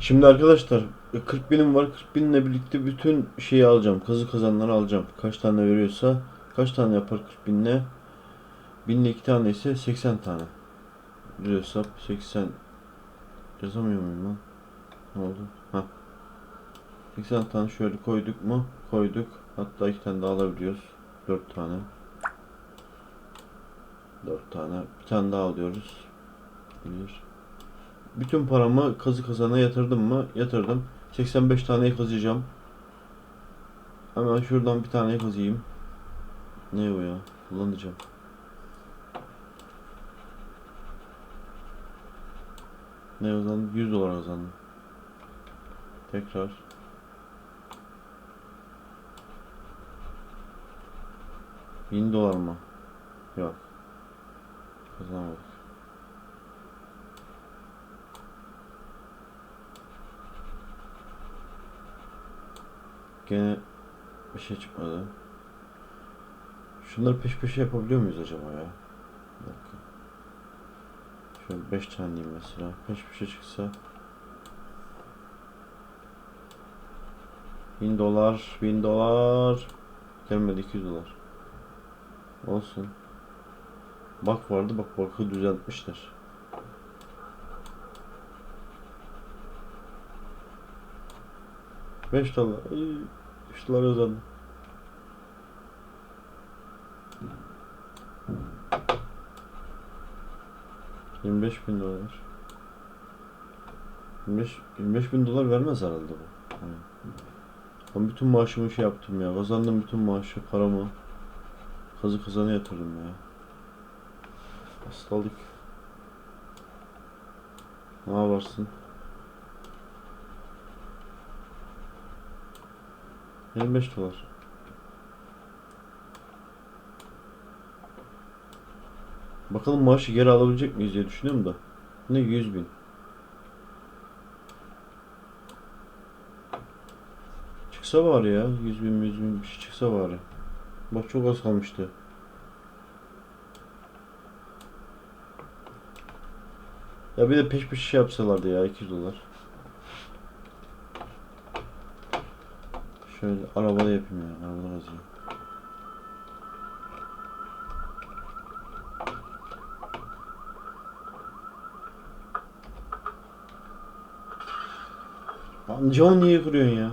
Şimdi arkadaşlar e, 40 binim var. 40 binle birlikte bütün şeyi alacağım. Kazı kazanları alacağım. Kaç tane veriyorsa. Kaç tane yapar 40 binle? Binle 2 tane ise 80 tane. Bir hesap 80 yazamıyor muyum lan? Ne oldu? Ha. 80 tane şöyle koyduk mu? Koyduk. Hatta 2 tane daha alabiliyoruz. 4 tane. 4 tane. Bir tane daha alıyoruz. 1 bütün paramı kazı kazana yatırdım mı? Yatırdım. 85 tane kazıyacağım. Hemen şuradan bir tane kazıyım. Ne o ya? Kullanacağım. Ne kazandım? 100 dolar kazandım. Tekrar. Bin dolar mı? Yok. Kazanamadık. Gene bir şey çıkmadı. Şunları peş peşe yapabiliyor muyuz acaba ya? Bir. Şöyle 5 tane diyeyim mesela. Peş peşe çıksa. 1000 dolar, 1000 dolar. Gelmedi 200 dolar. Olsun. Bak vardı bak bakı düzeltmişler. Beş dolar. Dolar özendim. Yirmi bin dolar. 25, 25 bin dolar vermez herhalde bu. Yani. Ben bütün maaşımı şey yaptım ya. Kazandım bütün maaşı, paramı. Kazı kazana yatırdım ya. Hastalık. Ne yaparsın? 25 dolar. Bakalım maaşı geri alabilecek miyiz diye düşünüyorum da. Ne 100 bin. Çıksa var ya 100 bin 100 bin bir şey çıksa var ya. Bak çok az kalmıştı. Ya bir de peş peşe şey yapsalardı ya 200 dolar. Şöyle arabada yapayım ya. Arabada kazıyım. Lan camı niye kırıyorsun ya?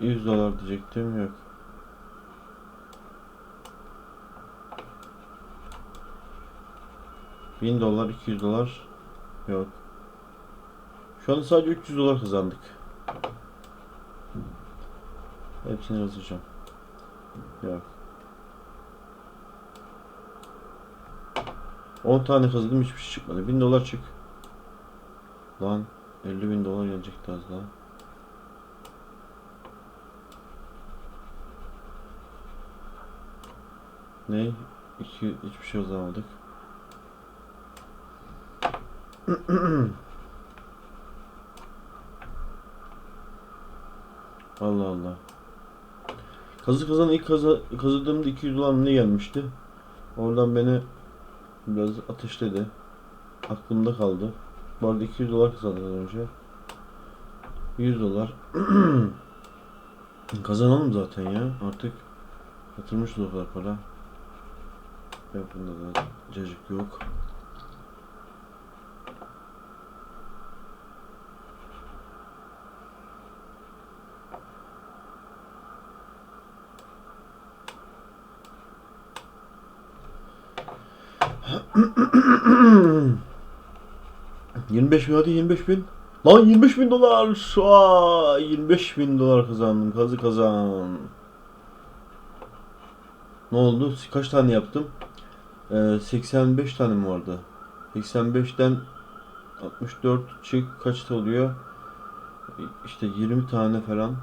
Yüz dolar diyecektim yok. Bin dolar, 200 dolar yok. Şu anda sadece 300 dolar kazandık. Hepsini yazacağım. Yok. 10 tane kazandım hiçbir şey çıkmadı. 1000 dolar çık. Lan 50 bin dolar gelecekti az daha. Ne? İki, hiçbir şey yazamadık. Allah Allah. Kazı kazan ilk kazı, kazıdığımda 200 dolar ne gelmişti? Oradan beni biraz ateşledi. Aklımda kaldı. Bu arada 200 dolar kazandık az önce. 100 dolar. Kazanalım zaten ya. Artık yatırmışız o kadar para. Yapında da cacık yok. Yirmi beş bin hadi 25 bin. Lan 25 bin dolar. Aa, 25 bin dolar kazandım. Kazı kazan. Ne oldu? Kaç tane yaptım? Ee, 85 tane mi vardı? 85'ten 64 çık kaçta oluyor? İşte 20 tane falan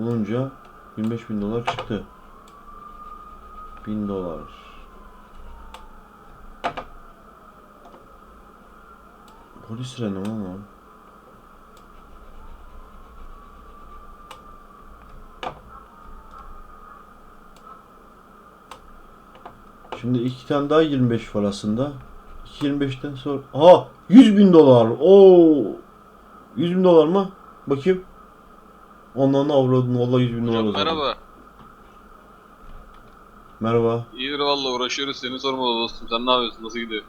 olunca 25 bin dolar çıktı. 1000 dolar. Polis renomu mu? Şimdi iki tane daha 25 var aslında. 25'ten sonra... Ha! 100 bin dolar. Oo! 100 bin dolar mı? Bakayım. Ondan avradın. Vallahi 100 bin dolar Merhaba. Merhaba. İyidir valla uğraşıyoruz. Seni sormalı dostum. Sen ne yapıyorsun? Nasıl gidiyor?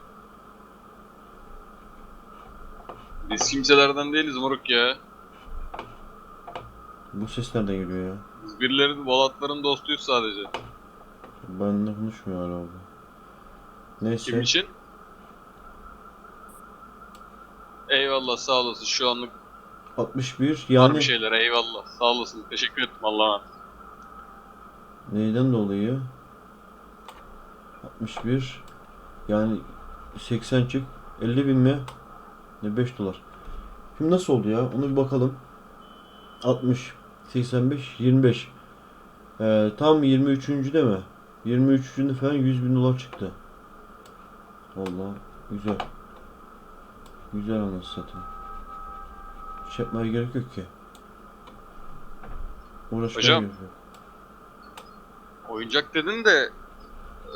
Biz kimselerden değiliz moruk ya. Bu ses nereden geliyor ya? Biz birilerinin Volatların dostuyuz sadece. Benimle konuşmuyor hala bu. Neyse. Kim için? Eyvallah sağ olasın şu anlık 61 var yani bir şeyler eyvallah sağ olasın teşekkür ettim Allah'a neyden dolayı? 61 yani 80 çık 50 bin mi? Ne 5 dolar. Şimdi nasıl oldu ya? Onu bir bakalım. 60 85 25 ee, tam 23. de mi? 23'ünde falan 100 bin dolar çıktı. Vallahi güzel. Güzel anasını satayım. Şey yapmaya gerek yok ki. Uğraşmaya Hocam. gerek yok. Oyuncak dedin de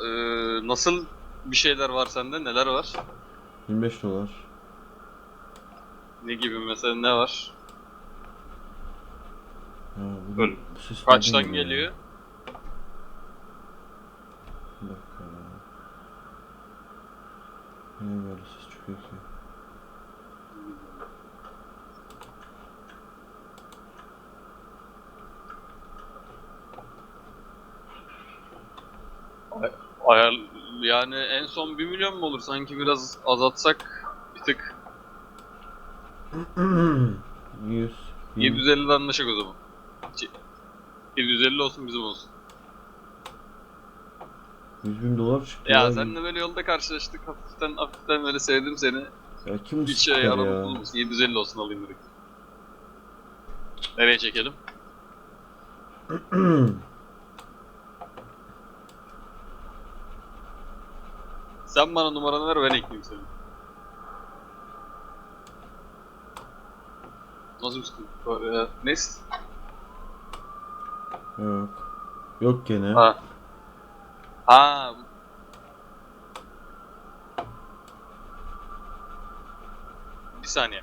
eee, nasıl bir şeyler var sende neler var? 25 dolar. Ne gibi mesela ne var? Bu, Böyle bu ses Kaçtan nereden geliyor? Bir dakika ya. Niye böyle ses çıkıyor ki? Ayar yani en son 1 milyon mu olur sanki biraz azaltsak 100. 750'de anlaşak o zaman. Ç- 750 olsun bizim olsun. 100 bin dolar çıktı Ya senle böyle yolda karşılaştık hafiften hafiften böyle sevdim seni. Ya kim Hiç şey ya? aramız olmasın 750 olsun alayım direkt. Nereye çekelim? Sen bana numaranı ver ben ekleyeyim seni. Nasıl var ya? Neyse. Yok. Yok gene. Ha. Ha. Bir saniye.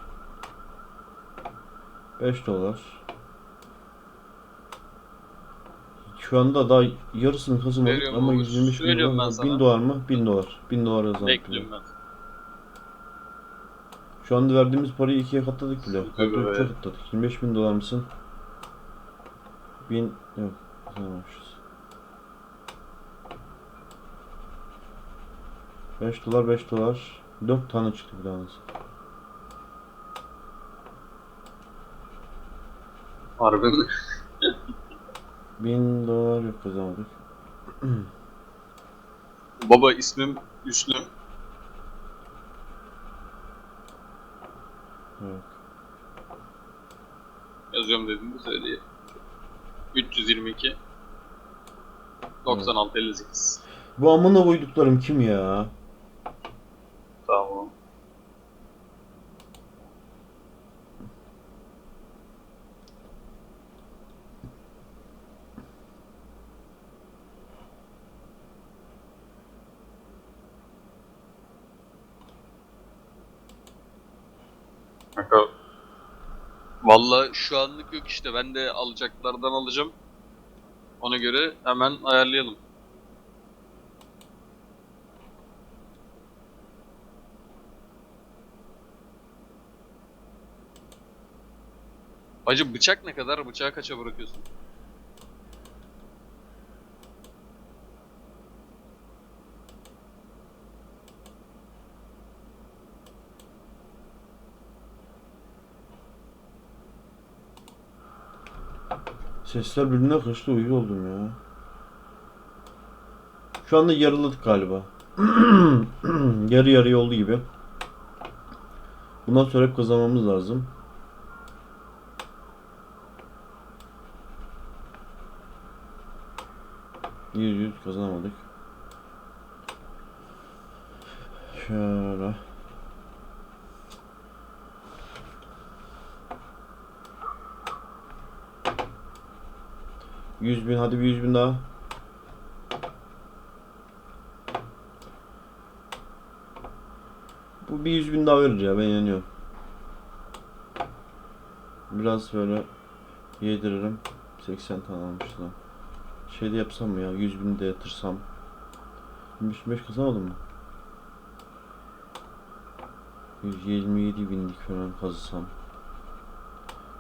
5 dolar. Şu anda daha yarısını kazanmadık Veriyorum ama baba. 125 bin Söylüyorum dolar. sana. 1000 dolar mı? 1000 dolar. 1000 dolar yazalım. Bekliyorum ben. Şu anda verdiğimiz parayı ikiye katladık bile. Tabii be. çok katladık. 25 bin dolar mısın? 1000 yok kazanmamışız. 5 dolar 5 dolar 4 tane çıktı bir tanesi. Harbi mi? 1000 dolar yok kazanmadık. Baba ismim Üslüm. Evet. Yazıyorum dediğinde söyleyeyim. 322 96 58. Bu amına koyduklarım kim ya? Tamam. Kanka Valla şu anlık yok işte ben de alacaklardan alacağım. Ona göre hemen ayarlayalım. Acı bıçak ne kadar? Bıçağı kaça bırakıyorsun? Sesler birbirine karıştı uyuz oldum ya. Şu anda yarıladık galiba. Yarı yarıya oldu gibi. Bundan sonra hep kazanmamız lazım. Yüz yüz kazanamadık. Şöyle. 100 bin hadi bir 100 bin daha. Bu bir 100 bin daha verir ya ben inanıyorum. Biraz böyle yediririm. 80 tane almış lan. Şey de yapsam mı ya 100 bin de yatırsam. 25 kazanmadım mı? 127 binlik falan kazısam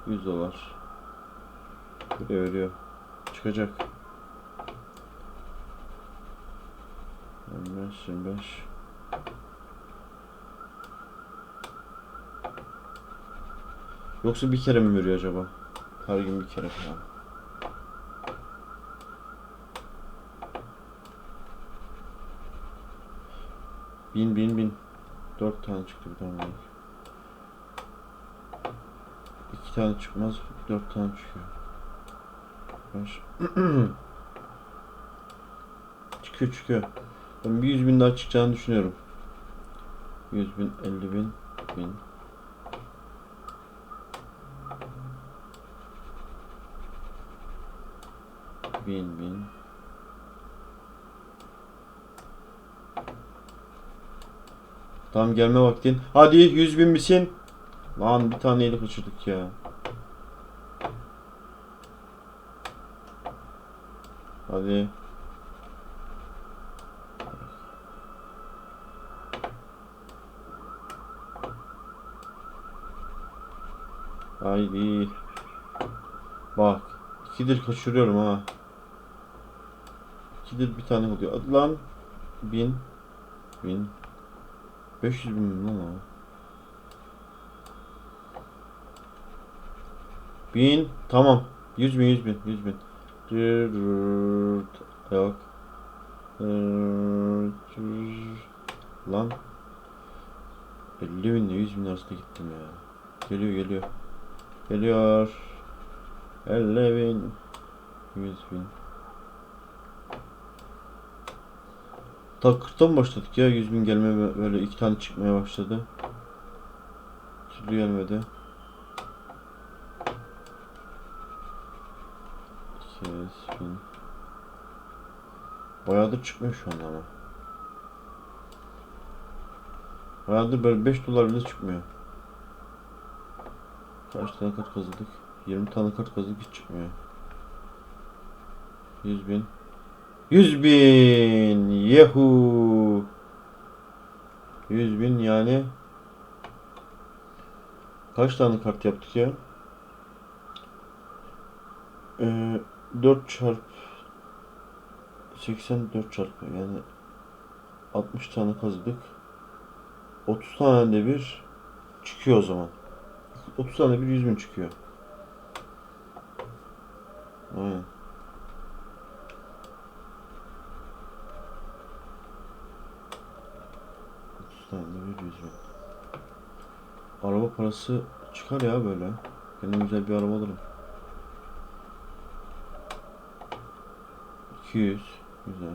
100 dolar Buraya veriyor Çıkacak. 25, 25. Yoksa bir kere mi veriyor acaba? Her gün bir kere falan. Bin bin bin. Dört tane çıktı bir tane. İki tane çıkmaz. Dört tane çıkıyor. Beş. çıkıyor çıkıyor. Ben bir yüz bin daha çıkacağını düşünüyorum. Yüz bin, elli bin, bin. Bin bin. Tamam gelme vaktin. Hadi 100 bin misin? Lan bir taneyle kaçırdık ya. Hadi. Haydi. Bak. ikidir kaçırıyorum ha. İkidir bir tane oluyor. Hadi lan. Bin. Bin. 500 bin lan o? Bin. Tamam. 100 bin 100 bin 100 bin. Yok. Lan. 50 bin ile 100 bin arasında gittim ya. Geliyor geliyor. Geliyor. 50 bin. 100 bin. Ta 40'tan mı başladık ya 100 bin gelmeye böyle iki tane çıkmaya başladı. Türlü gelmedi. 200 bin. Bayağıdır çıkmıyor şu anda ama. Bayağıdır böyle 5 dolar bile çıkmıyor. Kaç tane kart kazıdık? 20 tane kart kazıdık hiç çıkmıyor. 100 bin. 100 bin. Yahoo. 100 bin yani. Kaç tane kart yaptık ya? Ee, 4 çarp 84 çarpı yani 60 tane kazıdık. 30 tane de bir çıkıyor o zaman. 30 tane bir 100 bin çıkıyor. Aynen. tane bir yüz bin. Araba parası çıkar ya böyle. Benim güzel bir araba alırım. 200 güzel.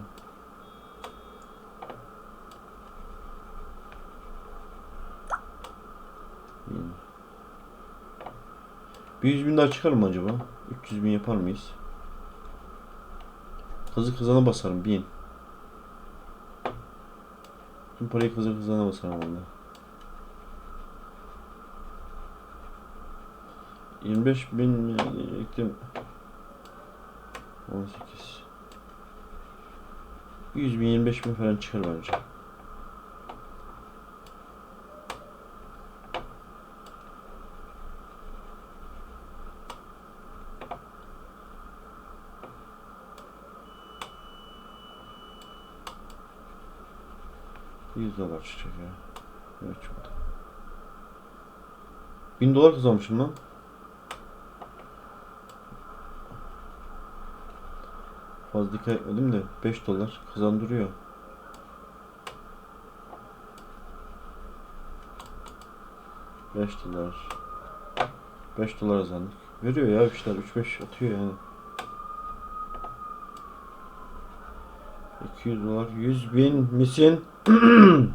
Bir yüz bin daha çıkar mı acaba? 300 bin yapar mıyız? Kazı kazana basarım bin. Tüm parayı kazan kazana basarım valla. 25 bin mi diyecektim. 18 100 bin 25 bin falan çıkar bence. Yüz dolar çıkacak ya. Evet çıktı. Bin dolar kazanmışım lan. Fazla dikkat etmedim de 5 dolar kazandırıyor. Beş dolar. 5 dolar kazandık. Veriyor ya işler 3-5 atıyor yani. 200 dolar 100 bin misin?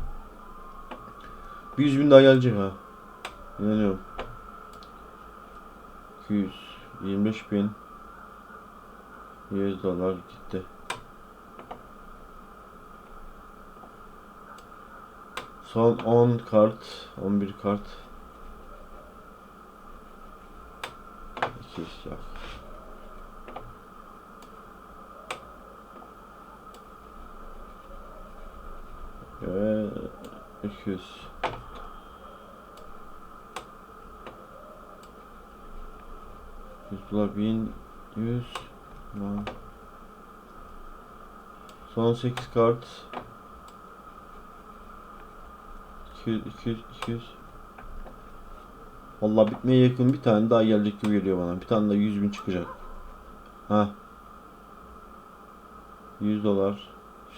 100 bin daha gelecek ha. İnanıyorum. 200 25 bin 100 dolar gitti. Son 10 kart, 11 kart. 2 ya. Ve 200. Yüz dolar bin yüz Son 8 kart 200 200 200 Vallahi bitmeye yakın bir tane daha gelecek gibi geliyor bana. Bir tane daha 100 bin çıkacak. Ha. 100 dolar.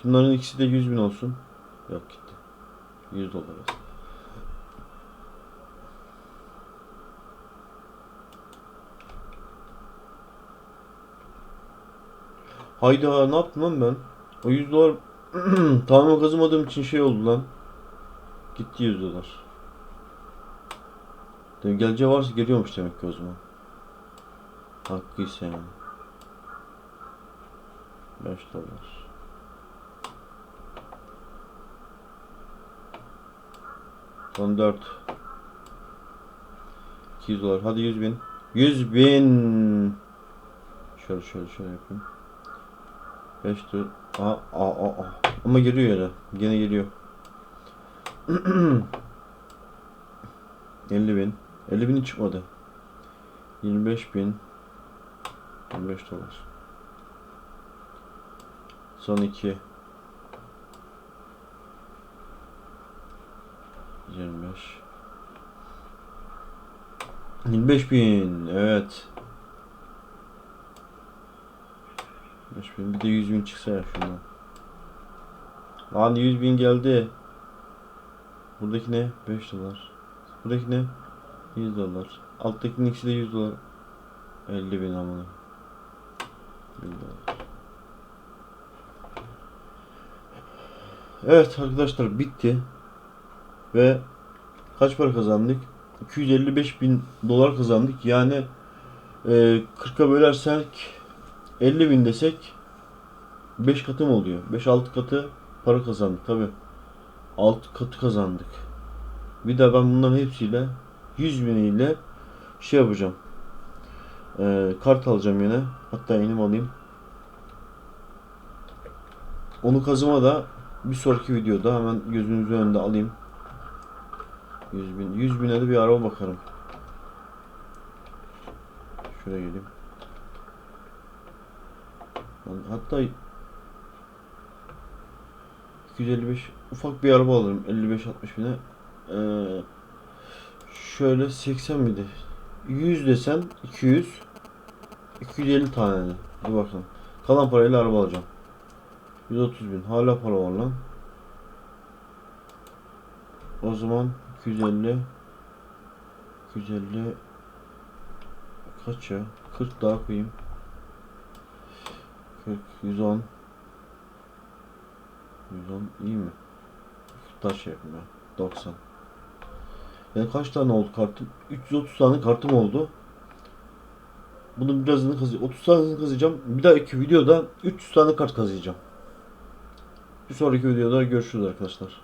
Şunların ikisi de 100 bin olsun. Yok gitti. 100 dolar olsun. Hayda ne yaptım lan ben? O 100 dolar tamamen kazımadığım için şey oldu lan. Gitti 100 dolar. Demek geleceği varsa geliyormuş demek ki o zaman. Hakkıysa yani. 5 dolar. Son 4. 200 dolar. Hadi 100 bin. 100 bin. Şöyle şöyle şöyle yapayım. 5 dur. Aa, aa, aa. Ama geliyor yere. Gene geliyor. 50 bin. 50 bin çıkmadı. 25 bin. 25 dolar. Son 2. 25. 25 bin. Evet. 25 bin. Bir de 100 bin çıksa ya şundan. Lan 100 bin geldi. Buradaki ne? 5 dolar. Buradaki ne? 100 dolar. Alttakinin ikisi de 100 dolar. 50 bin amına. 100 dolar. Evet arkadaşlar bitti. Ve kaç para kazandık? 255 bin dolar kazandık. Yani e, 40'a bölersek 50 bin desek 5 katı mı oluyor? 5-6 katı para kazandık tabi. 6 katı kazandık. Bir de ben bunların hepsiyle 100 biniyle şey yapacağım. E, kart alacağım yine. Hatta inim alayım. Onu kazıma da bir sonraki videoda hemen gözünüzün önünde alayım. 100 bin. 100 bine de bir araba bakarım. Şuraya geleyim. Hatta 255 ufak bir araba alırım 55-60 bine. Ee, şöyle 80 miydi? 100 desem 200 250 tane. Dur bakalım. Kalan parayla araba alacağım. 130 bin. Hala para var lan. O zaman 250 250 kaç ya? 40 daha koyayım. 40 110 110 iyi mi? 40 daha şey yapayım ya. 90 yani kaç tane oldu kartım? 330 tane kartım oldu. Bunun birazını kazıyacağım. 30 tanesini kazıyacağım. Bir dahaki videoda 300 tane kart kazıyacağım. Bir sonraki videoda görüşürüz arkadaşlar.